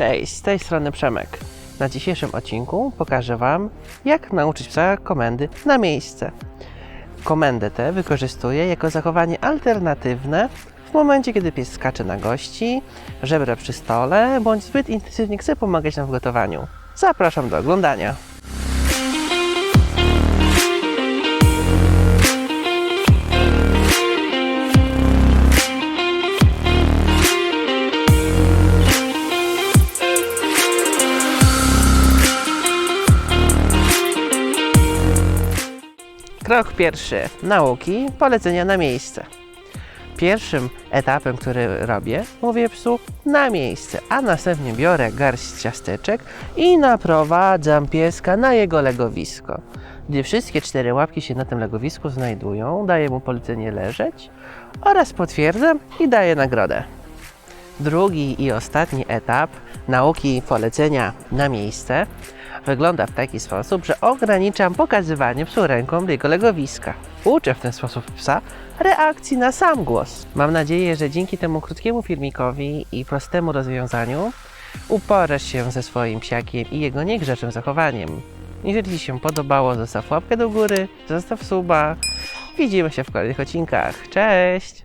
Cześć, z tej strony Przemek. Na dzisiejszym odcinku pokażę Wam, jak nauczyć psa komendy na miejsce. Komendę tę wykorzystuję jako zachowanie alternatywne w momencie, kiedy pies skacze na gości, żebra przy stole, bądź zbyt intensywnie chce pomagać nam w gotowaniu. Zapraszam do oglądania. Krok pierwszy. Nauki polecenia na miejsce. Pierwszym etapem, który robię, mówię psu na miejsce, a następnie biorę garść ciasteczek i naprowadzam pieska na jego legowisko. Gdy wszystkie cztery łapki się na tym legowisku znajdują, daję mu polecenie leżeć oraz potwierdzam i daję nagrodę. Drugi i ostatni etap nauki polecenia na miejsce wygląda w taki sposób, że ograniczam pokazywanie psu ręką do jego legowiska. Uczę w ten sposób psa reakcji na sam głos. Mam nadzieję, że dzięki temu krótkiemu filmikowi i prostemu rozwiązaniu uporasz się ze swoim psiakiem i jego niegrzecznym zachowaniem. Jeżeli Ci się podobało, zostaw łapkę do góry, zostaw suba. Widzimy się w kolejnych odcinkach. Cześć!